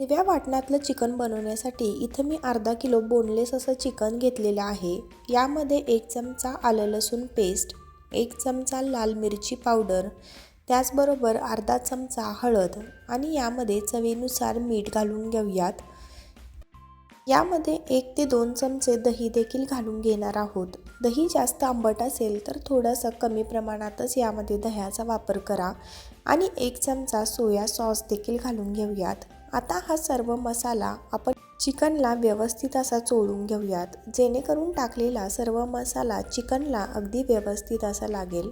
हिरव्या वाटणातलं चिकन बनवण्यासाठी इथं मी अर्धा किलो बोनलेस असं चिकन घेतलेलं आहे. यामध्ये एक चमचा आलं लसूण पेस्ट एक चमचा लाल मिरची पावडर त्याचबरोबर अर्धा चमचा हळद आणि यामध्ये चवीनुसार मीठ घालून घेऊयात. यामध्ये एक ते दोन चमचे दही देखील घालून घेणार आहोत. दही जास्त आंबट असेल तर थोडंसं कमी प्रमाणातच यामध्ये दह्याचा वापर करा आणि एक चमचा सोया सॉस देखील घालून घेऊयात. आता हा सर्व मसाला आपण चिकनला व्यवस्थित असा चोळून घेऊयात. जेणेकरून टाकलेला सर्व मसाला चिकनला अगदी व्यवस्थित असा लागेल.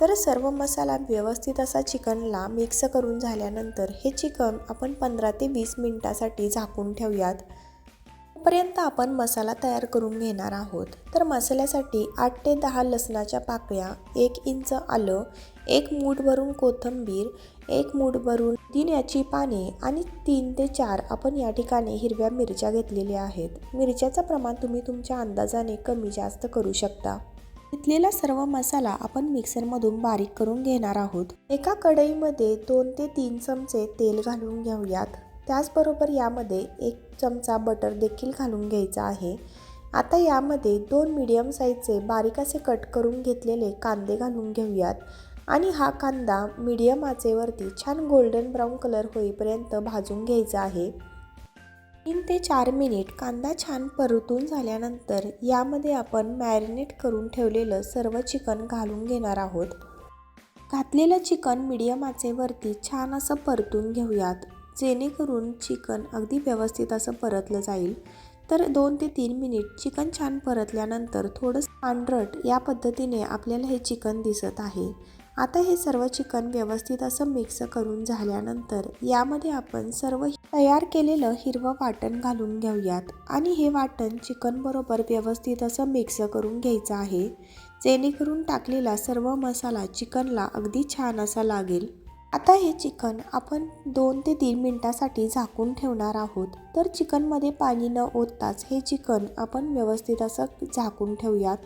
तर सर्व मसाला व्यवस्थित असा चिकनला मिक्स करून झाल्यानंतर हे चिकन आपण पंधरा ते वीस मिनटासाठी झाकून ठेवूयात. तोपर्यंत आपण मसाला तयार करून घेणार आहोत. तर मसाल्यासाठी आठ ते दहा लसणाच्या पाकळ्या एक इंच आलं एक मूठभरून कोथिंबीर एक मूठभरून दिन्याची पाने आणि तीन ते चार आपण या ठिकाणी हिरव्या मिरच्या घेतलेल्या आहेत. मिरच्याचं प्रमाण तुम्ही तुमच्या अंदाजाने कमी जास्त करू शकता. घेतलेला सर्व मसाला आपण मिक्सरमधून बारीक करून घेणार आहोत. एका कढईमध्ये दोन ते तीन चमचे तेल घालून घेऊयात. त्याचबरोबर यामध्ये एक चमचा बटर देखील घालून घ्यायचा आहे. आता यामध्ये दोन मीडियम साईजचे बारीक असे कट करून घेतलेले कांदे घालून घेऊयात. आणि हा कांदा मीडियम आचेवरती छान गोल्डन ब्राऊन कलर होईपर्यंत भाजून घ्यायचा आहे. तीन ते चार मिनिट कांदा छान परतून झाल्यानंतर यामध्ये आपण मॅरिनेट करून ठेवलेलं सर्व चिकन घालून घेणार आहोत. घातलेलं चिकन मीडियम आचेवरती छान असं परतून घेऊयात. जेणेकरून चिकन अगदी व्यवस्थित असं परतलं जाईल. तर दोन ते तीन मिनिट चिकन छान परतल्यानंतर थोडंसं पांढरट या पद्धतीने आपल्याला हे चिकन दिसत आहे. आता हे सर्व चिकन व्यवस्थित असं मिक्स करून झाल्यानंतर यामध्ये आपण सर्व तयार केलेलं हिरवं वाटण घालून घेऊयात. आणि हे वाटण चिकनबरोबर व्यवस्थित असं मिक्स करून घ्यायचं आहे. जेणेकरून टाकलेला सर्व मसाला चिकनला अगदी छान असा लागेल. आता हे चिकन आपण दोन ते तीन मिनटासाठी झाकून ठेवणार आहोत. तर चिकनमध्ये पाणी न ओतताच हे चिकन आपण व्यवस्थित असं झाकून ठेवूयात.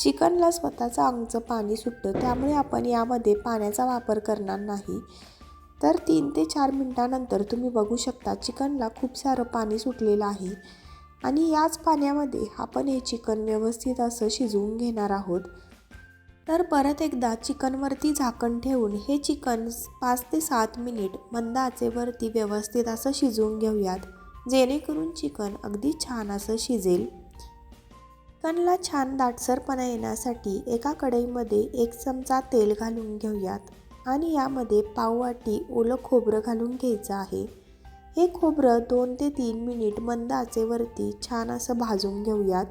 चिकनला स्वतःचं अंगचं पाणी सुटतं त्यामुळे आपण यामध्ये पाण्याचा वापर करणार नाही. तर तीन ते चार मिनटानंतर तुम्ही बघू शकता चिकनला खूप सारं पाणी सुटलेलं आहे. आणि याच पाण्यामध्ये आपण हे चिकन व्यवस्थित असं शिजवून घेणार आहोत. तर परत एकदा चिकनवरती झाकण ठेवून हे चिकन पाच ते सात मिनिट मंद आचेवरती व्यवस्थित असं शिजवून घेऊयात जेणेकरून चिकन अगदी छान असं शिजेल. चिकनला छान दाटसरपणा येण्यासाठी एका कढईमध्ये एक चमचा तेल घालून घेऊयात. आणि यामध्ये पाववाटी ओलं खोबरं घालून घ्यायचं आहे. हे खोबरं दोन ते तीन मिनिट मंद आचेवरती छान असं भाजून घेऊयात.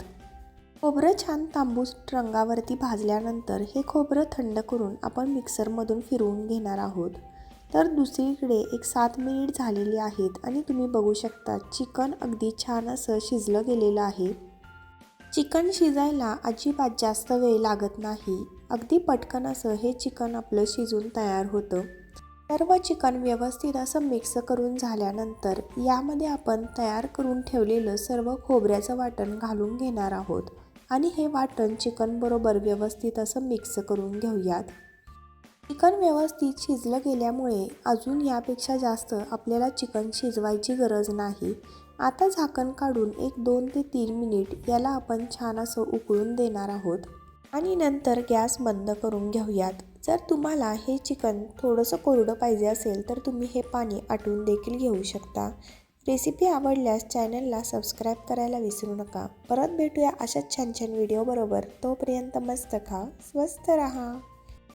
खोबरं छान तांबूस रंगावरती भाजल्यानंतर हे खोबरं थंड करून आपण मिक्सरमधून फिरवून घेणार आहोत. तर दुसरीकडे एक सात मिनिट झालेली आहेत आणि तुम्ही बघू शकता चिकन अगदी छान असं शिजलं गेलेलं आहे. चिकन शिजायला अजिबात जास्त वेळ लागत नाही. अगदी पटकन असं हे चिकन आपलं शिजून तयार होतं. सर्व चिकन व्यवस्थित असं मिक्स करून झाल्यानंतर यामध्ये आपण तयार करून ठेवलेलं सर्व खोबऱ्याचं वाटण घालून घेणार आहोत. आणि हे वाटण चिकनबरोबर व्यवस्थित असं मिक्स करून घेऊयात. चिकन व्यवस्थित शिजलं गेल्यामुळे अजून यापेक्षा जास्त आपल्याला चिकन शिजवायची गरज नाही. आता झाकण काढून एक दोन ते तीन मिनिट याला आपण छान असं उकळून देणार आहोत. आणि नंतर गॅस बंद करून घेऊयात. जर तुम्हाला हे चिकन थोडंसं कोरडं पाहिजे असेल तर तुम्ही हे पाणी आटवून देखील घेऊ शकता. रेसिपी आवडल्यास चॅनलला सबस्क्राईब करायला विसरू नका. परत भेटूया अशाच छान छान व्हिडिओबरोबर तोपर्यंत मस्त खा स्वस्त रहा.